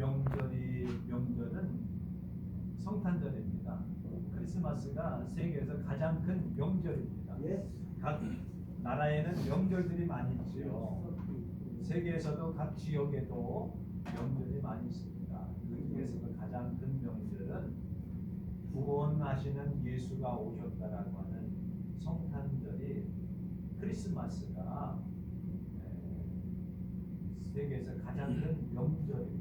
명절이 명절은 성탄절입니다. 크리스마스가 세계에서 가장 큰 명절입니다. 예. 각 나라에는 명절들이 많이 있지요. 세계에서도 각 지역에도 명절이 많이 있습니다. 그 중에서도 가장 큰 명절은 구원하시는 예수가 오셨다라고 하는 성탄절이 크리스마스가 에, 세계에서 가장 큰 명절입니다.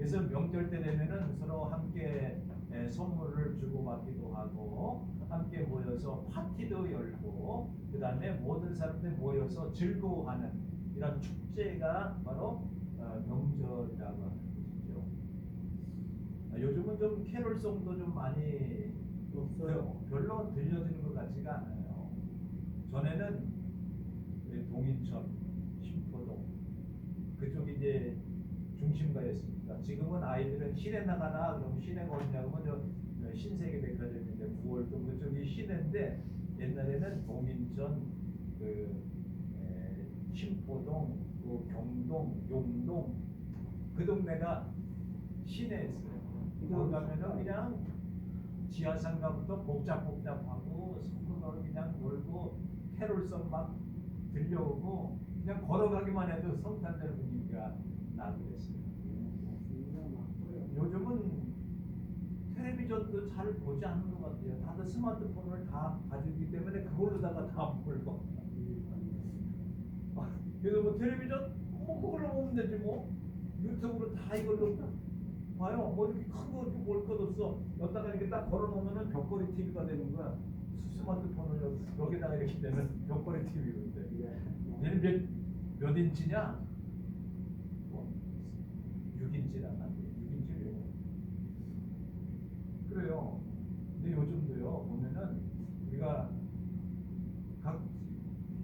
그래서 명절 때 되면은 서로 함께 에, 선물을 주고받기도 하고 함께 모여서 파티도 열고 그 다음에 모든 사람들 모여서 즐거워하는 이런 축제가 바로 어, 명절이라고 하는 것이죠. 아, 요즘은 좀 캐롤송도 좀 많이 없어요. 별로 들려지는 것 같지가 않아요. 전에는 그 동인천, 신포동 그쪽이 이제 중심가였습니다. 지금은 아이들은 시내 나가나 그럼 시내가 어디냐고 하면 저 신세계 백화점인데 9월동 그쪽이 시내인데 옛날에는 동인천 그 에, 신포동 또 경동 용동 그 동네가 시내였어요. 거기 가면은 그냥 지하 상가부터 복잡복잡하고 소문으로 그냥 놀고 캐롤송 막 들려오고 그냥 걸어가기만 해도 성탄절 분위기가 나고 그랬어요. 요즘은 텔레비전도 잘 보지 않는 것 같아요. 다들 스마트폰을 다 가지기 때문에 그걸로다가 다 보고. 그래서 뭐 텔레비전 뭐 그걸로 보면 되지 뭐 유튜브로 다 이걸로 봐요. 뭐 이렇게 큰거 이렇게 볼것 없어. 여기다가 이렇게 딱 걸어놓으면은 벽걸이 TV가 되는 거야. 스마트폰을 여기- 여기다가 이렇게 되면 벽걸이 TV가 돼. 얘는 몇, 몇 인치냐? 뭐, 6인치라나? 6인치래요. 그래요. 근데 요즘도요, 보면은 우리가 각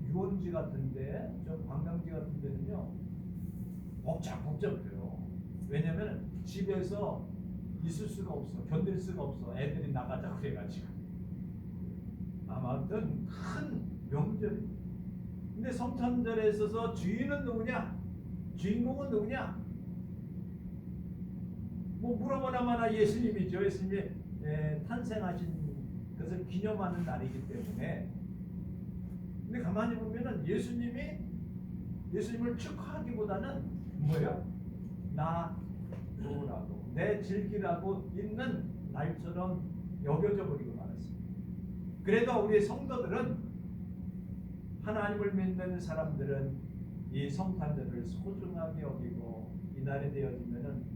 유원지 같은데, 저 관광지 같은 데는요, 복잡 복잡해요. 왜냐면 집에서 있을 수가 없어. 견딜 수가 없어. 애들이 나가자 그래가지고. 아무튼 큰 명절입니다. 근데 성탄절에 있어서 주인은 누구냐? 주인공은 누구냐? 뭐 물어보나마나 예수님이죠. 예수님이 에, 탄생하신 것을 기념하는 날이기 때문에. 근데 가만히 보면은 예수님이 예수님을 축하하기보다는 뭐예요? 나 도라고 내 즐기라고 있는 날처럼 여겨져 버리고 말았습니다. 그래도 우리 성도들은 하나님을 믿는 사람들은 이 성탄절을 소중하게 여기고 이 날이 되어지면은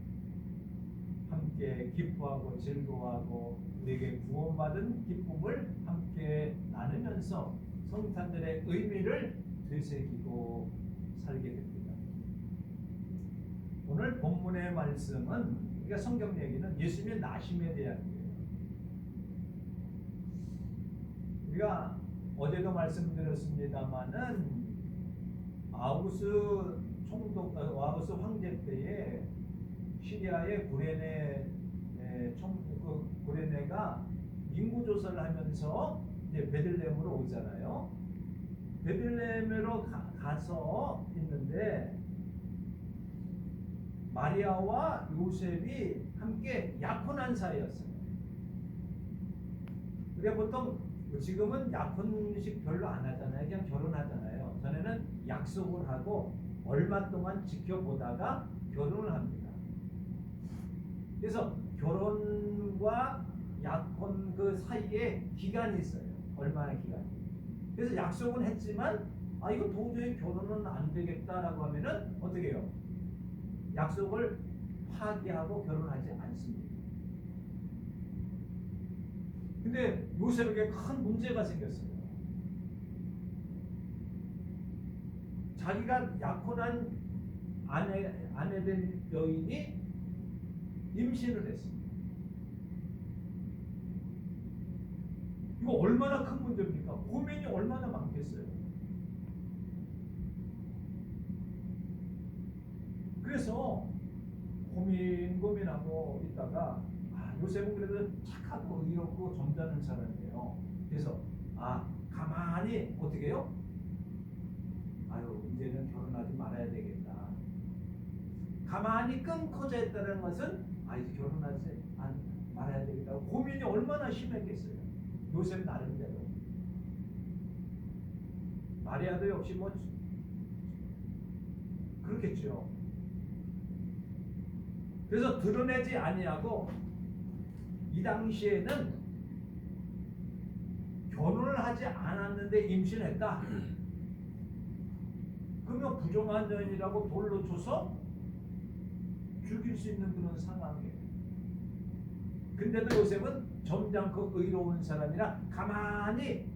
함께 기뻐하고 즐거워하고 우리에게 구원받은 기쁨을 함께 나누면서 성탄절의 의미를 되새기고 살게 됩니다. 오늘 본문의 말씀은 우리가 성경 얘기는 예수님의 나심에 대한. 우리가 어제도 말씀드렸습니다마는 아우스 총독 어, 아우스 황제 때에 시리아의 구레네 에, 총그 구레네가 인구 조사를 하면서 이제 베들레헴으로 오잖아요. 베들레헴으로 가, 가서 있는데 마리아와 요셉이 함께 약혼한 사이였어요. 우리가 보통 지금은 약혼식 별로 안 하잖아요. 그냥 결혼하잖아요. 전에는 약속을 하고 얼마 동안 지켜보다가 결혼을 합니다. 그래서 결혼과 약혼 그 사이에 기간이 있어요. 얼마나 기간이. 그래서 약속은 했지만 아 이거 도저히 결혼은 안 되겠다라고 하면은 어떻게 해요? 약속을 파기하고 결혼하지 않습니다. 근데 요셉에게 큰 문제가 생겼어요. 자기가 약혼한 아내 아내된 여인이 임신을 했습니다. 이거 얼마나 큰 문제입니까? 고민이 얼마나 많겠어요. 그래서 고민 고민하고 있다가 아, 요셉은 그래도 착하고 의롭고 점잖은 사람이에요. 그래서 아 가만히 어떻게 해요? 아유 이제는 결혼하지 말아야 되겠다. 가만히 끊고자 했다는 것은 아 이제 결혼하지 안 말아야 되겠다고 고민이 얼마나 심했겠어요. 요셉 나름대로 마리아도 역시 뭐 그렇겠죠. 그래서 드러내지 아니하고 이 당시에는 결혼을 하지 않았는데 임신했다. 그러면 부정한 여인이라고 돌로 쳐서 죽일 수 있는 그런 상황이에요. 근데도 요셉은 점잖고 의로운 사람이라 가만히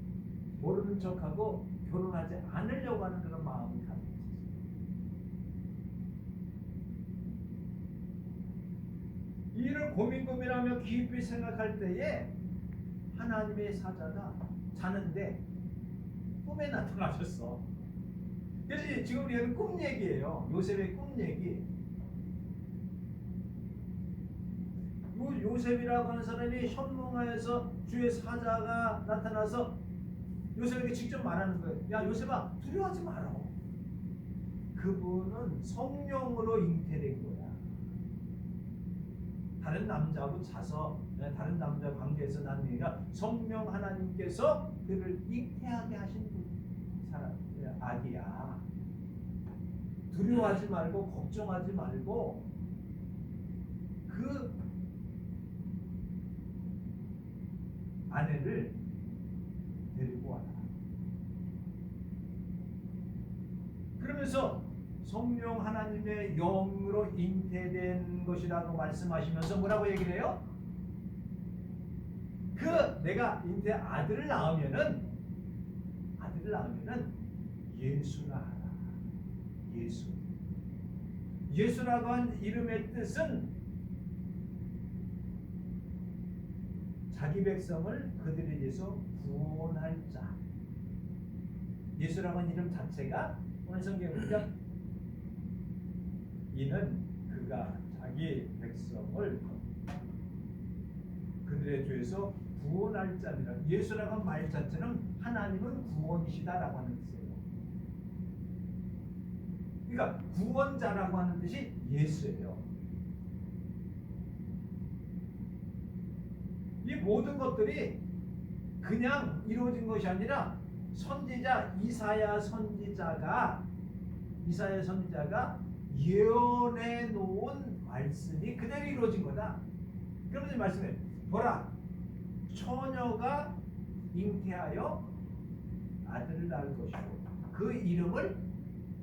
모르는 척하고 결혼하지 않으려고 하는 그런 마음이 가지고 있었어요. 이를 고민 고민하며 깊이 생각할 때에 하나님의 사자가 자는데 꿈에 나타나셨어. 그래서 지금 우리는 꿈 얘기예요. 요셉의 꿈 얘기. 요, 요셉이라고 하는 사람이 현몽하에서 주의 사자가 나타나서 요셉에게 직접 말하는 거예요. 야 요셉아 두려워하지 마라. 그분은 성령으로 잉태된 거야. 다른 남자하고 자서 네, 다른 남자 관계에서 난 얘기가 성령 하나님께서 그를 잉태하게 하신 분 사람 아기야. 두려워하지 말고 걱정하지 말고 그 아내를 데리고 와라. 그러면서 성령 하나님의 영으로 잉태된 것이라고 말씀하시면서 뭐라고 얘기를 해요? 그 내가 잉태 아들을 낳으면은 아들을 낳으면은 예수라 하라. 예수. 예수라고 한 이름의 뜻은 자기 백성을 그들에 대해서 구원할 자. 예수라고 한 이름 자체가 오늘 성경에 보니까 이는 그가 자기 백성을 그들의 죄에서 구원할 자니라. 예수라고 한말 자체는 하나님은 구원이시다라고 하는 뜻이에요. 그러니까 구원자라고 하는 뜻이 예수예요. 이 모든 것들이 그냥 이루어진 것이 아니라 선지자 이사야 선지자가 이사야 선지자가 예언해 놓은 말씀이 그대로 이루어진 거다. 그러면서 말씀해 보라 처녀가 잉태하여 아들을 낳을 것이고 그 이름을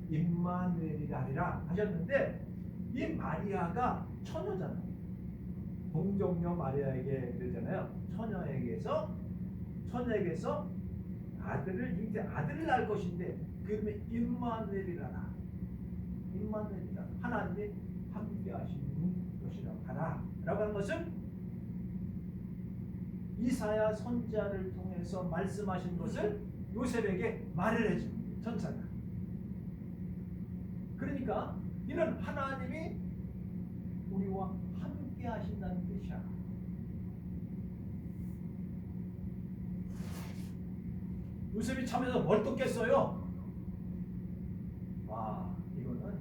임마누엘이라 하리라 하셨는데 이 마리아가 처녀잖아요. 동정녀 마리아에게 그러잖아요. 처녀에게서 처녀에게서 아들을 잉태 아들을 낳을 것인데 그 이름이 임마누엘이라라. 임마누엘이라 하나님이 함께 하시는 것이라고 하라라고 하는 것은 이사야 선지자를 통해서 말씀하신 것을 요셉에게 말을 해준 전차가. 그러니까 이는 하나님이 우리와 함께 하신다는 뜻이야. 요셉이 잠에서 벌떡 깼어요. 와, 이거는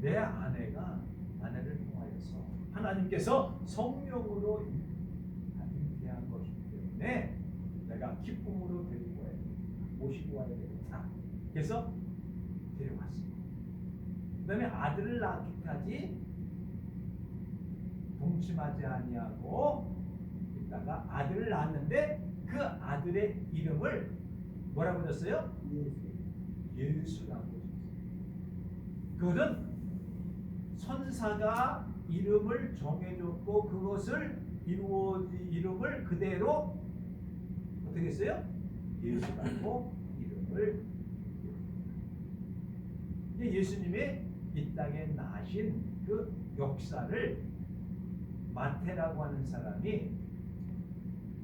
내 아내가 아내를 통하여서 하나님께서 성령으로 잉태한 것이기 때문에 내가 기쁨으로 데리고 와야. 모시고 와야 되겠다. 그래서 데려왔습니다. 그 다음에 아들을 낳기까지 동침하지 아니하고 있다가 아들을 낳았는데 그 아들의 이름을 뭐라고 줬어요? 예수 라고 줬어요. 그것은 선사가 이름을 정해줬고 그것을 이루어 이름을 그대로 어떻게 했어요? 예수라고 이름을 이제 예수님이 이 땅에 나신 그 역사를 마태라고 하는 사람이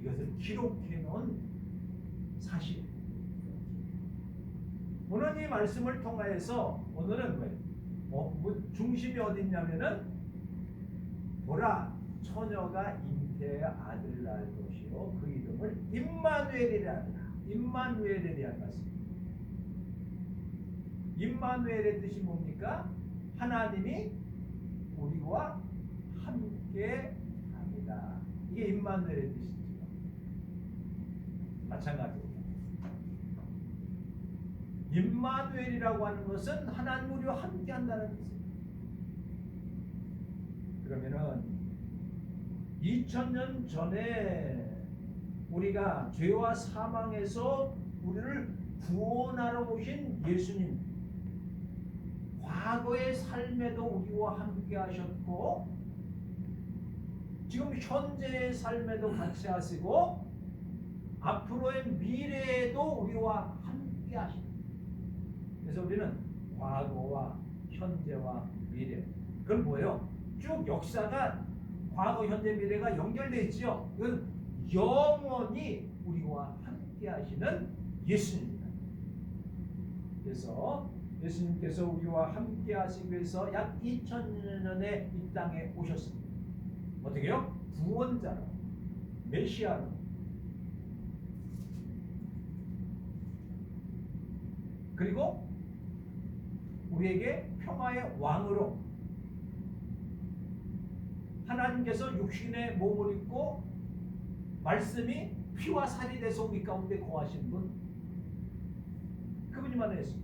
이것을 기록해 놓은 사실. 오늘 이 말씀을 통하여서 오늘은 왜? 어, 뭐 중심이 어디 있냐면은 보라 처녀가 잉태의 아들을 낳을 것이요 그 이름을 임마누엘이라 하라. 임마누엘이라 말씀. 임마누엘의 뜻이 뭡니까? 하나님이 우리와 함께 합니다. 이게 임마누엘의 뜻이죠. 마찬가지입니다. 임마누엘이라고 하는 것은 하나님 우리와 함께 한다는 뜻이에요. 그러면은 2000년 전에 우리가 죄와 사망에서 우리를 구원하러 오신 예수님 과거의 삶에도 우리와 함께 하셨고 지금 현재의 삶에도 같이 하시고 앞으로의 미래에도 우리와 함께 하십니다. 그래서 우리는 과거와 현재와 미래 그건 뭐예요? 쭉 역사가 과거, 현재, 미래가 연결돼 있죠. 이건 영원히 우리와 함께 하시는 예수님입니다. 그래서 예수님께서 우리와 함께 하시기 위해서 약 2000년 전에 이 땅에 오셨습니다. 어떻게 요? 구원자로, 메시아로. 그리고 우리에게 평화의 왕으로 하나님께서 육신의 몸을 입고 말씀이 피와 살이 돼서 우리 가운데 거하신 분 그분이만 했습니다.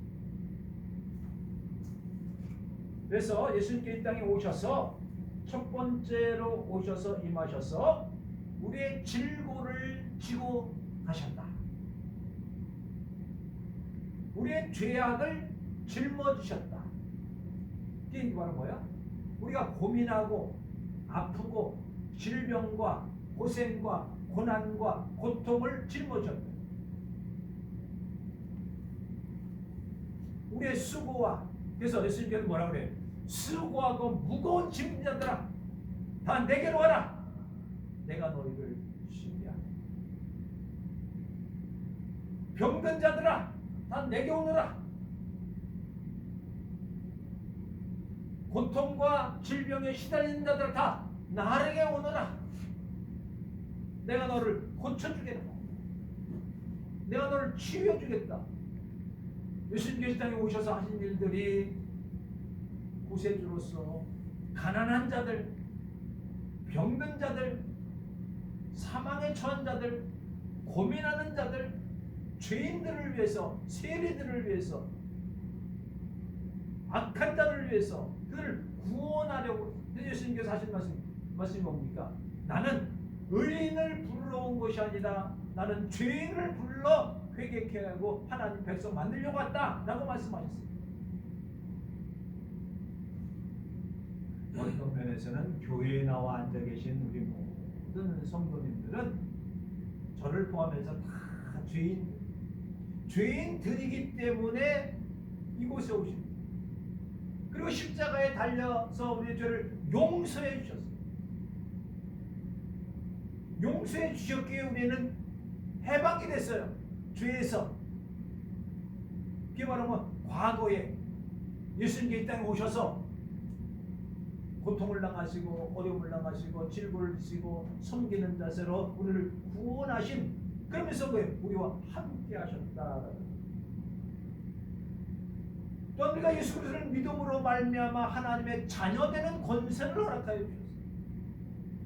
그래서 예수님께 이 땅에 오셔서 첫 번째로 오셔서 임하셔서 우리의 질고를 지고 가셨다. 우리의 죄악을 짊어지셨다. 이게 바로 뭐야? 우리가 고민하고 아프고 질병과 고생과 고난과 고통을 짊어졌다. 우리의 수고와 그래서 예수님께서 뭐라 그래? 수고하고 무거운 짐진 자들아 다 내게로 와라. 내가 너희를 쉬게 하리. 병든 자들아 다 내게 오너라. 고통과 질병에 시달리는 자들아 다 나에게 오너라. 내가 너를 고쳐주겠다. 내가 너를 치유해주겠다. 예수님께서 땅에 오셔서 하신 일들이 구세주로서 가난한 자들, 병든 자들, 사망에 처한 자들, 고민하는 자들, 죄인들을 위해서, 세리들을 위해서, 악한 자들을 위해서 그들을 구원하려고 예수님께서 하신 말씀, 말씀이 뭡니까? 나는 의인을 불러온 것이 아니라 나는 죄인을 불러 회개케 하고 하나님 백성 만들려고 왔다 라고 말씀하셨습니다. 어떤 면에서는 교회에 나와 앉아 계신 우리 모든 성도님들은 저를 포함해서 다 죄인 죄인들이기 때문에 이곳에 오십니다. 그리고 십자가에 달려서 우리의 죄를 용서해 주셨습니다. 용서해 주셨기에 우리는 해방이 됐어요. 죄에서. 그게 바로 뭐 과거에 예수님께 이 땅에 오셔서 고통을 당하시고 어려움을 당하시고 질고를 지고 섬기는 자세로 우리를 구원하신 그러면서 왜 우리와 함께 하셨다. 또 우리가 예수 그리스도를 믿음으로 말미암아 하나님의 자녀되는 권세를 허락하여 주셨어요.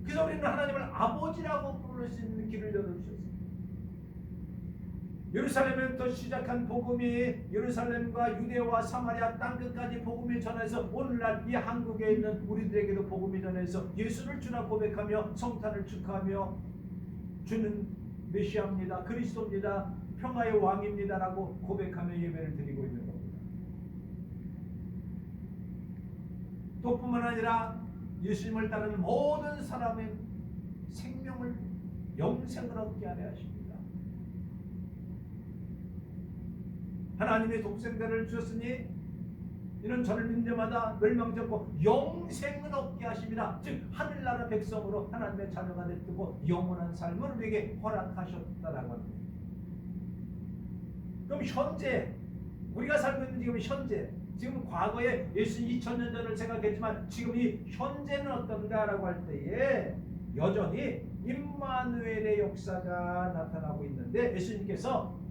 그래서 우리는 하나님을 아버지라고 있는 길을 열어주셨어요. 예루살렘에부터 시작한 복음이 예루살렘과 유대와 사마리아 땅 끝까지 복음이 전해서 오늘날 이 한국에 있는 우리들에게도 복음이 전해서 예수를 주나 고백하며 성탄을 축하하며 주는 메시아입니다. 그리스도입니다. 평화의 왕입니다라고 고백하며 예배를 드리고 있는 겁니다. 또 뿐만 아니라 예수님을 따르는 모든 사람의 생명을 영생을 얻게 하려 하십니다. 하나님의 독생자를 주셨으니 이는 저를 믿는 자마다 멸망치 않고 영생을 얻게 하십니다. 즉 하늘나라 백성으로 하나님의 자녀가 되고 영원한 삶을 우리에게 허락하셨다라고 합니다. 그럼 현재 우리가 살고 있는 지금 현재 지금 과거에 예수 2000년 전을 생각했지만 지금 이 현재는 어떤가라고 할 때에 여전히 임마누엘의 역사가 나타나고 있는데 예수님께서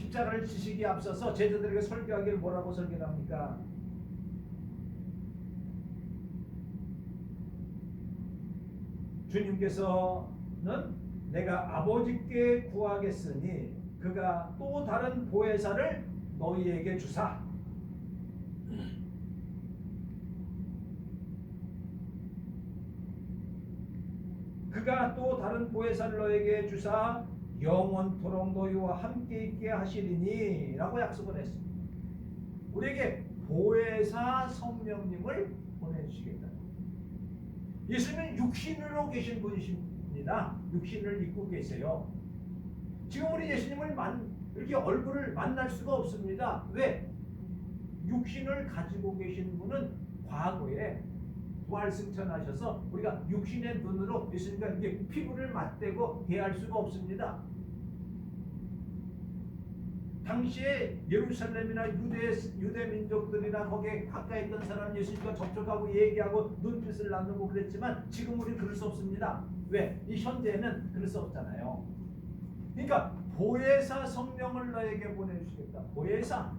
십자가를 지식이 앞서서 제자들에게 설교하기를 뭐라고 설교합니까? 주님께서는 내가 아버지께 구하겠으니 그가 또 다른 보혜사를 너희에게 주사. 그가 또 다른 보혜사를 너에게 주사 영원토록 너희와 함께 있게 하시리니 라고 약속을 했습니다. 우리에게 보혜사 성령님을 보내주시겠다. 예수님은 육신으로 계신 분이십니다. 육신을 입고 계세요. 지금 우리 예수님을 만, 이렇게 얼굴을 만날 수가 없습니다. 왜? 육신을 가지고 계신 분은 과거에 부활승천하셔서 우리가 육신의 눈으로 예수님과 이게 피부를 맞대고 대할 수가 없습니다. 당시에 예루살렘이나 유대 유대 민족들이나 거기에 가까이 있던 사람 예수님과 접촉하고 얘기하고 눈빛을 나누고 그랬지만 지금 우리 그럴 수 없습니다. 왜? 이 현재는 그럴 수 없잖아요. 그러니까 보혜사 성령을 너에게 보내주시겠다. 보혜사.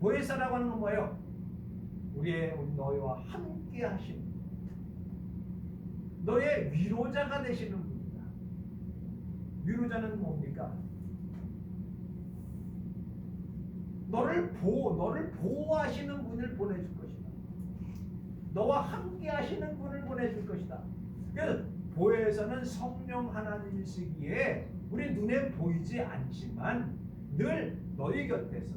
보혜사라고 하는 건 뭐예요? 우리의 우리 너희와 함께 하신 너의 위로자가 되시는 분이다. 위로자는 뭡니까? 너를 보호, 너를 보호하시는 분을 보내줄 것이다. 너와 함께 하시는 분을 보내줄 것이다. 그래서 보혜에서는 성령 하나님이시기에 우리 눈에 보이지 않지만 늘 너희 곁에서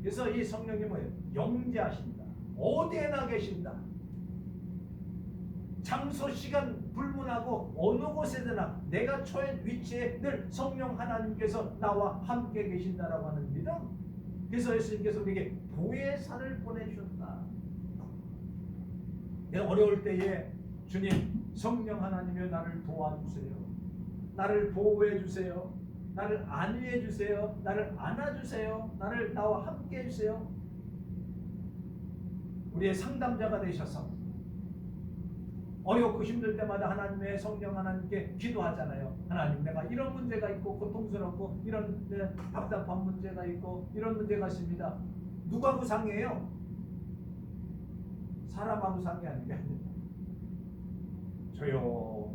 그래서 이 성령님은 영재하신다. 어디에나 계신다. 장소 시간 불문하고 어느 곳에서나 내가 처한 위치에 늘 성령 하나님께서 나와 함께 계신다라고 하는 믿음. 그래서 예수님께서 우리에게 보혜사를 보내주셨다. 내가 어려울 때에 주님 성령 하나님여 나를 도와주세요. 나를 보호해 주세요. 나를 안위해 주세요. 나를 안아주세요. 나를 나와 함께 해주세요. 우리의 상담자가 되셔서 어렵고 힘들 때마다 하나님의 성령 하나님께 기도하잖아요. 하나님 내가 이런 문제가 있고 고통스럽고 이런 네, 답답한 문제가 있고 이런 문제가 있습니다. 누가 구상해요? 사람하고 상이 아니라 조용히